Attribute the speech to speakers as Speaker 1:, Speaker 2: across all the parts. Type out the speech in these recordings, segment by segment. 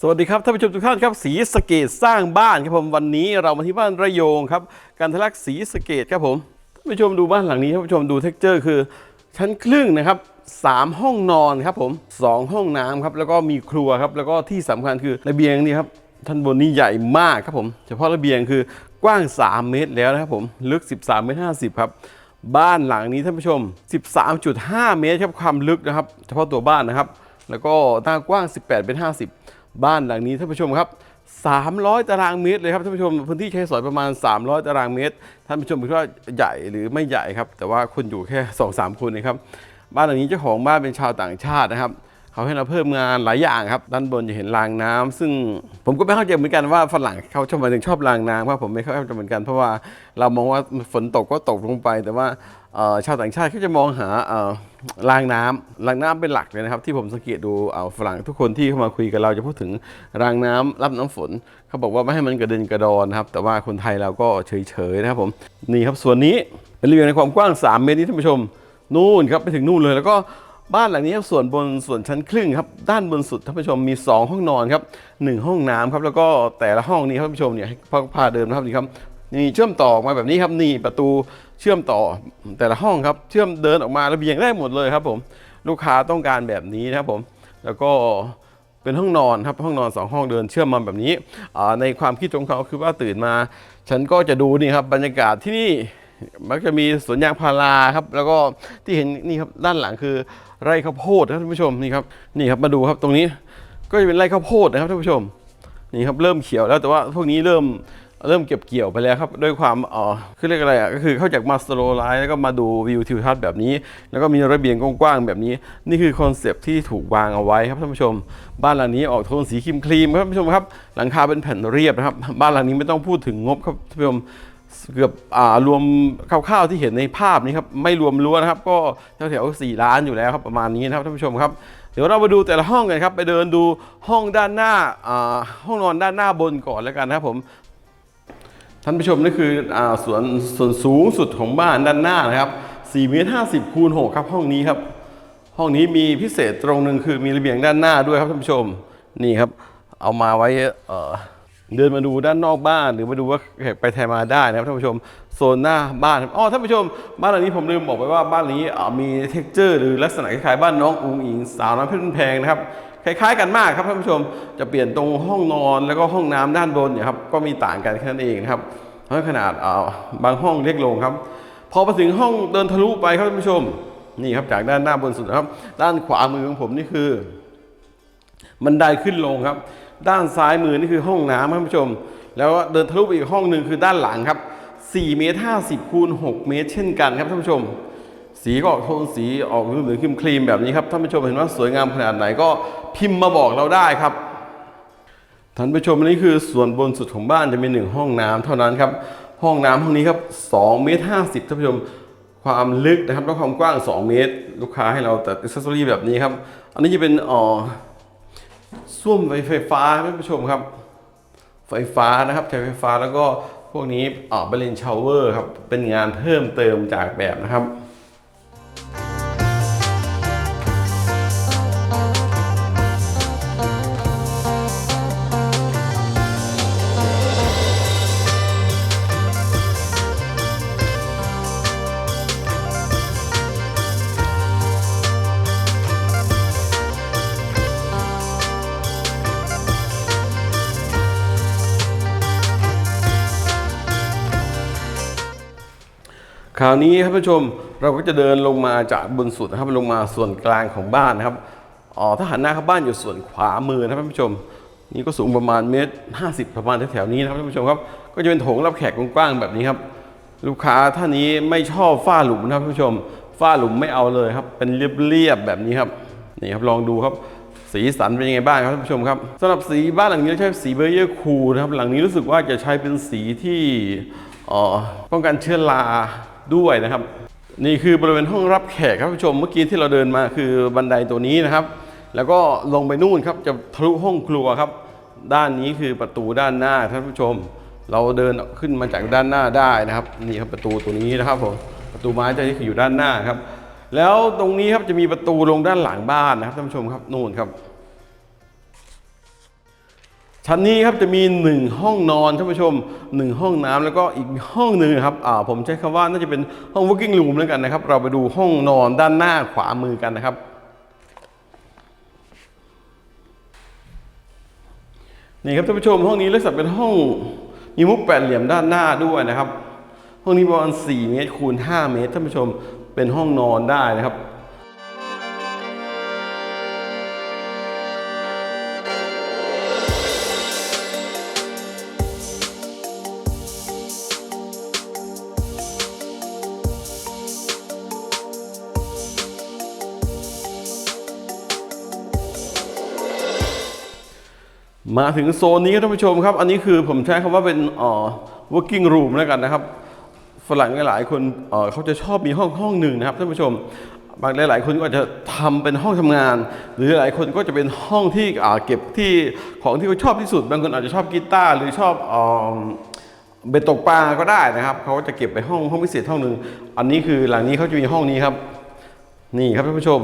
Speaker 1: สวัสดีครับท่านผู้ชมทุกท่านครับสีสเกตสร้างบ้านครับผมวันนี้เรามาที่บ้านระโยงครับการทะลักสีสเกตครับผมท่านผู้ชมดูบ้านหลังนี้ท่านผู้ชมดูเท็กเจอร์คือ ชั้นครึ่งนะครับสามห้องนอนครับผมสองห้องน้ำครับแล้วก็มีครัวครับแล้วก็ที่สำคัญคือระเบียงนี่ครับท่านบนนี่ใหญ่มากครับผมเฉพาะระเบียงคือกว้าง 3 เมตรแล้วนะครับผมลึก 13เมตร50ครับบ้านหลังนี้ท่านผู้ชม 13.5 เมตรครับความลึกนะครับ เฉพาะตัวบ้านนะครับ แล้วก็หน้ากว้าง 18เป็น50 บ้านหลังนี้ท่านผู้ชมครับ 300 ตารางเมตรเลยครับท่านผู้ชมพื้นที่ใช้สอยประมาณ 300 ตารางเมตรท่านผู้ชมคิดว่าใหญ่หรือไม่ใหญ่ครับ แต่ว่าคนอยู่แค่ 2-3 คนนะครับบ้านหลังนี้เจ้าของบ้านเป็นชาวต่างชาตินะครับ เขาให้เราเพิ่มงานหลายอย่างครับ ด้านบนจะเห็นรางน้ำซึ่งผมก็ไม่เข้าใจเหมือนกันว่าฝรั่งเขาชอบมาถึงชอบรางน้ำครับผมไม่เข้าใจเหมือนกันเพราะว่าเรามองว่าฝนตกก็ตกลงไป แต่ว่าชาวต่างชาติเขาจะมองหารางน้ำรางน้ำเป็นหลักเลยนะครับ ที่ผมสังเกตดูเอาฝรั่งทุกคนที่เข้ามาคุยกับเราจะพูดถึงรางน้ำรับน้ำฝน เขาบอกว่าไม่ให้มันกระเด็นกระดอนนะครับ แต่ว่าคนไทยเราก็เฉยๆนะครับผมนี่ครับส่วนนี้เป็นระเบียงในความกว้าง 3 เมตรนี่ท่านผู้ชมนู่นครับไปถึงนู่นเลยแล้วก็ บ้านหลังนี้ส่วนบนส่วนชั้นครึ่งครับด้านบนสุดท่านผู้ชมมี 2 ห้องนอนครับหนึ่งห้องน้ำครับแล้วก็แต่ละห้องนี้ท่านผู้ชมเนี่ยให้พาพาเดินนะครับนี่ครับนี่เชื่อมต่อมาแบบนี้ครับนี่ประตูเชื่อมต่อแต่ละห้องครับเชื่อมเดินออกมาระเบียงได้หมดเลยครับผมลูกค้าต้องการแบบนี้นะครับผมแล้วก็เป็นห้องนอนครับห้องนอนสองห้องเดินเชื่อมมาแบบนี้ในความคิดของเขาคือว่าตื่นมา ฉันก็จะดูนี่ครับบรรยากาศที่นี่ มักจะมีสวนยางพาราครับ แล้วก็ที่เห็นนี่ครับด้านหลังคือไร่ข้าวโพดนะครับท่านผู้ชมนี่ครับนี่ครับมาดูครับตรงนี้ก็จะเป็นไร่ข้าวโพดนะครับท่านผู้ชมนี่ครับเริ่มเขียวแล้วแต่ว่าพวกนี้เริ่มเริ่มเก็บเกี่ยวไปแล้วครับด้วยความเอ่อคือเรียกอะไรอะก็คือเข้าจากมาสโตรไลท์แล้วก็มาดูวิวทิวทัศน์แบบนี้ แล้วก็มีระเบียงกว้างๆแบบนี้ นี่คือคอนเซปที่ถูกวางเอาไว้ครับท่านผู้ชม บ้านหลังนี้ออกโทนสีครีมครีมครับท่านผู้ชมครับหลังคาเป็นแผ่นเรียบนะครับบ้านหลังนี้ไม่ต้องพูดถึงงบครับท่านผู้ชม เกือบอ่ารวมคร่าวๆที่เห็นในภาพนี้ครับไม่รวมรั้วนะครับ ก็แถวๆสี่ล้านอยู่แล้วครับประมาณนี้นะครับท่านผู้ชมครับเดี๋ยวเราไปดูแต่ละห้องกันครับ ไปเดินดูห้องด้านหน้าห้องนอนด้านหน้าบนก่อนแล้วกันนะครับผมท่านผู้ชมนี่คืออส่วนส่วนสูงสุดของบ้านด้านหน้านะครับ4เมตร50คูณ6ครับห้องนี้ครับ ห้องนี้มีพิเศษตรงหนึ่งคือมีระเบียงด้านหน้าด้วยครับท่านผู้ชมนี่ครับ เอามาไว้ เดินมาดูด้านนอกบ้านหรือมาดูว่าไปไทมาได้นะครับท่านผู้ชมโซนหน้าบ้านอ๋อท่านผู้ชม บ้านหลังนี้ผมลืมบอกไปว่าบ้านหลังนี้มีเท็กเจอร์หรือลักษณะคล้ายๆบ้านน้องอุ๋งอิงสาวน้อยเพชรแพงนะครับคล้ายๆกันมากครับท่านผู้ชมจะเปลี่ยนตรงห้องนอนแล้วก็ห้องน้ำด้านบนเนี่ยครับก็มีต่างกันแค่นั้นเองนะครับเพราะขนาดาบางห้องเล็กลงครับ พอไปถึงห้องเดินทะลุไปครับท่านผู้ชมนี่ครับจากด้านหน้าบนสุดครับ ด้านขวามือของผมนี่คือบันไดขึ้นลงครับ ด้านซ้ายมือนี่คือห้องน้ำครับท่านผู้ชม แล้วเดินทะลุไปอีกห้องหนึ่งคือด้านหลังครับ4เมตร50คูณ6เมตร เช่นกันครับท่านผู้ชม สีก็ออกโทนสีออกเหลืองๆครีมแบบนี้ครับท่านผู้ชมเห็นว่าสวยงามขนาดไหนก็พิมพ์มาบอกเราได้ครับท่านผู้ชมอันนี้คือส่วนบนสุดของบ้านจะมีหนึ่งห้องน้ำเท่านั้นครับห้องน้ำห้องนี้ครับ2เมตร50ท่านผู้ชมความลึกนะครับและความกว้าง 2 เมตร ลูกค้าให้เราแต่อิสซอรี่แบบนี้ครับ อันนี้จะเป็นอ่อ ส้วมไฟฟ้าครับท่านผู้ชมครับ ไฟฟ้านะครับใช้ไฟฟ้าแล้วก็พวกนี้อ่อเบลนชาวเวอร์ครับเป็นงานเพิ่มเติมจากแบบนะครับ ราวนี้ครับท่านผู้ชมเราก็จะเดินลงมาจากบนสุดนะครับลงมาส่วนกลางของบ้านนะครับอ๋อถ้าหันหน้าเข้าบ้านอยู่ส่วนขวามือนะครับท่านผู้ชม นี่ก็สูงประมาณเมตรห้าสิบประมาณแถวๆนี้นะครับท่านผู้ชมครับก็จะเป็นโถงรับแขกกว้างๆแบบนี้ครับลูกค้าท่านนี้ไม่ชอบฝ้าหลุมนะครับท่านผู้ชมฝ้าหลุมไม่เอาเลยครับ เป็นเรียบๆแบบนี้ครับนี่ครับลองดูครับสีสันเป็นยังไงบ้างครับท่านผู้ชมครับสำหรับสีบ้านหลังนี้ใช้สีเบอร์เยอร์คูนะครับหลังนี้รู้สึกว่าจะใช้เป็นสีที่ป้องกันเชื้อรา ด้วยนะครับ นี่คือบริเวณห้องรับแขกครับท่านผู้ชมเมื่อกี้ที่เราเดินมาคือบันไดตัวนี้นะครับ แล้วก็ลงไปนู่นครับจะทะลุห้องครัวครับ ด้านนี้คือประตูด้านหน้าท่านผู้ชม เราเดินขึ้นมาจากด้านหน้าได้นะครับนี่ครับประตูตัวนี้นะครับผมประตูไม้จะที่อยู่ด้านหน้าครับ แล้วตรงนี้ครับจะมีประตูลงด้านหลังบ้านนะครับท่านผู้ชมครับนู่นครับ ชั้นนี้ครับจะมี 1 ห้องนอนท่านผู้ชม 1 ห้องน้ำแล้วก็อีกห้องหนึ่งครับอ่าผมใช้คำว่าน่าจะเป็นห้อง working room แล้วกันนะครับ เราไปดูห้องนอนด้านหน้าขวามือกันนะครับนี่ครับท่านผู้ชมห้องนี้ลักษณะเป็นห้องมีมุกแปดเหลี่ยมด้านหน้าด้วยนะครับ ห้องนี้ประมาณ4เมตรคูณ5เมตรท่านผู้ชมเป็นห้องนอนได้นะครับ มาถึงโซนนี้ท่านผู้ชมครับ อันนี้คือผมใช้คำว่าเป็นอ่อ working room แล้วกันนะครับ ฝรั่งหลายๆคนเอ่อเขาจะชอบมีห้องห้องหนึ่งนะครับท่านผู้ชม บางหลาย ๆ คนก็อาจจะทำเป็นห้องทำงาน หรือหลายคนก็จะเป็นห้องที่อ่าเก็บที่ของที่เขาชอบที่สุด บางคนอาจจะชอบกีตาร์หรือชอบเอ่อเบ็ดตกปลาก็ได้นะครับเขาจะเก็บไปห้องห้องพิเศษห้องหนึ่งอันนี้คือหลังนี้เขาจะมีห้องนี้ครับ นี่ครับท่านผู้ชม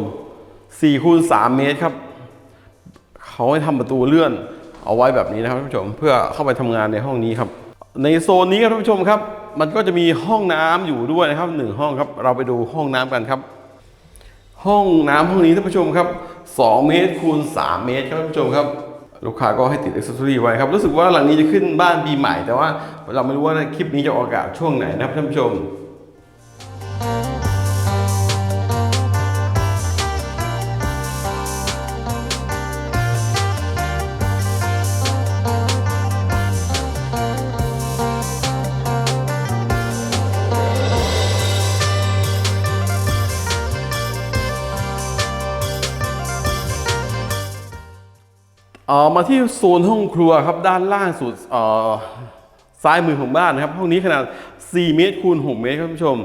Speaker 1: 4คูณ3เมตรครับเขาให้ทำประตูเลื่อน เอาไว้แบบนี้นะครับท่านผู้ชมเพื่อเข้าไปทำงานในห้องนี้ครับ ในโซนนี้ครับท่านผู้ชมครับ มันก็จะมีห้องน้ำอยู่ด้วยนะครับหนึ่งห้องครับ เราไปดูห้องน้ำกันครับ ห้องน้ำห้องนี้ท่านผู้ชมครับ2เมตรคูณ3เมตรครับท่านผู้ชมครับลูกค้าก็ให้ติด a อ c เซ s ซอรี่ไว้ครับ รู้สึกว่าหลังนี้จะขึ้นบ้านปีใหม่ แต่ว่าเราไม่รู้ว่าคลิปนี้จะออกอากาศช่วงไหนนะครับท่านผู้ชม มาที่โซนห้องครัวครับด้านล่างสุดซ้ายมือของบ้านนะครับห้องนี้ขนาด 4 เมตรคูณ 6 เมตรครับท่านผู้ชม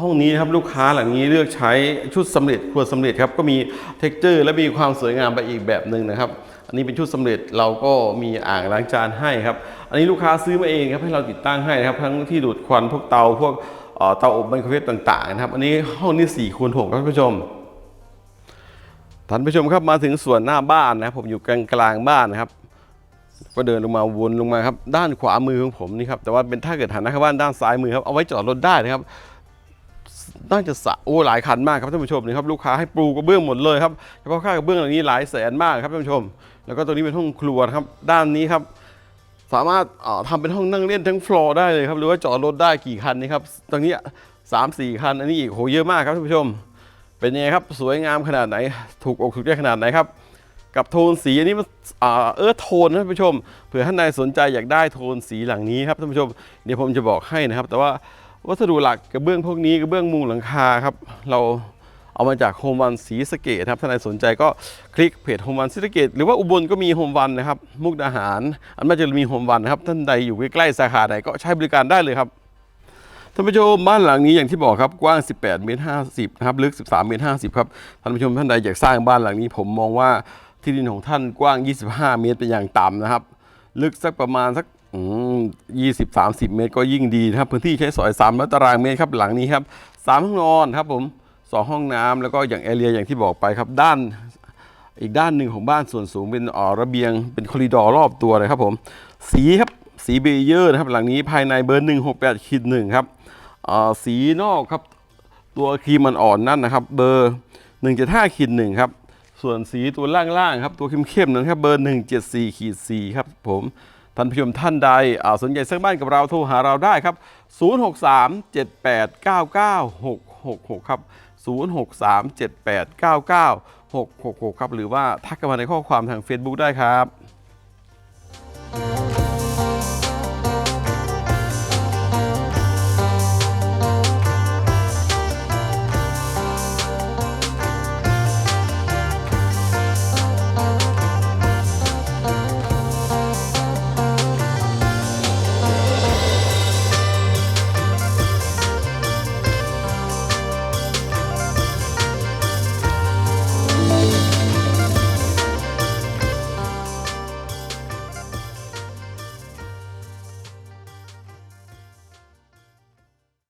Speaker 1: ห้องนี้นะครับลูกค้าหลังนี้เลือกใช้ชุดสำเร็จครัวสำเร็จครับก็มีเท็กเจอร์ และมีความสวยงามไปอีกแบบหนึ่งนะครับ อันนี้เป็นชุดสำเร็จเราก็มีอ่างล้างจานให้ครับ อันนี้ลูกค้าซื้อมาเองครับให้เราติดตั้งให้นะครับ ทั้งที่ดูดควันพวกเตาพวกเตาอบไมโครเวฟต่างๆนะครับ อันนี้ห้องนี้4คูณ6ครับท่านผู้ชม ท่านผู้ชมครับมาถึงส่วนหน้าบ้านนะครับผมอยู่กลางกลางบ้านนะครับ ก็เดินลงมาวนลงมาครับด้านขวามือของผมนี่ครับแต่ว่าเป็นถ้าเกิดหันหน้าเข้าบ้านด้านซ้ายมือครับเอาไว้จอดรถได้นะครับน่าจะสะโอ้หลายคันมากครับท่านผู้ชมนี่ครับลูกค้าให้ปูกระเบื้องหมดเลยครับเฉพาะค่ากระเบื้องเหล่านี้หลายแสนมากครับท่านผู้ชม แล้วก็ตรงนี้เป็นห้องครัวครับด้านนี้ครับสามารถเอ่อทำเป็นห้องนั่งเล่นทั้งฟลอร์ได้เลยครับหรือว่าจอดรถได้กี่คันนี่ครับตรงนี้สามสี่คันอันนี้อีกโหเยอะมากครับท่านผู้ชม เป็นยังไงครับสวยงามขนาดไหน ถูกอกถูกใจขนาดไหนครับ กับโทนสีอันนี้มันเออโทนนะท่านผู้ชมเผื่อท่านใดสนใจอยากได้โทนสีหลังนี้ครับท่านผู้ชมเดี๋ยวผมจะบอกให้นะครับ แต่ว่าวัสดุหลักกระเบื้องพวกนี้กระเบื้องมุงหลังคาครับ เราเอามาจากโฮมวันสีสเกตครับท่านใดสนใจก็คลิกเพจโฮมวันสีสเกตหรือว่าอุบลก็มีโฮมวันนะครับ มุกดาหาร อันน่าจะมีโฮมวันนะครับ ท่านใดอยู่ใกล้ๆสาขาใดก็ใช้บริการได้เลยครับ ท่านผู้ชมบ้านหลังนี้อย่างที่บอกครับกว้าง 18 เมตร 50นะครับลึก 13 เมตร 50 ครับ ท่านผู้ชมท่านใดอยากสร้างบ้านหลังนี้ผมมองว่าที่ดินของท่านกว้าง 25 เมตรเป็นอย่างต่ำนะครับ ลึกสักประมาณสักอืม20 30เมตรก็ยิ่งดีนะครับ พื้นที่ใช้สอย3ตารางเมตรครับหลังนี้ครับ3ห้องนอนครับผม2ห้องน้ำแล้วก็อย่างแอเรียอย่างที่บอกไปครับด้านอีกด้านหนึ่งของบ้านส่วนสูงเป็นออระเบียงเป็นคอริดอร์รอบตัวเลยครับผม สีครับสีเบเยอร์นะครับหลังนี้ภายในเบอร์168ขีดหนึ่งครับ สีนอกครับตัวครีมมันอ่อนนั่นนะครับ เบอร์175ขีดหนึ่งครับ ส่วนสีตัวล่างๆครับตัวเข้มๆนั้นครับเบอร์ 174ขีด4ครับผมท่านผู้ชมท่านใดสนใจซื้อบ้านกับเราโทรหาเราได้ครับ 063 78 99 666 ครับ 063 78 99 666 ครับ หรือว่าทักกันมาในข้อความทาง Facebook ได้ครับ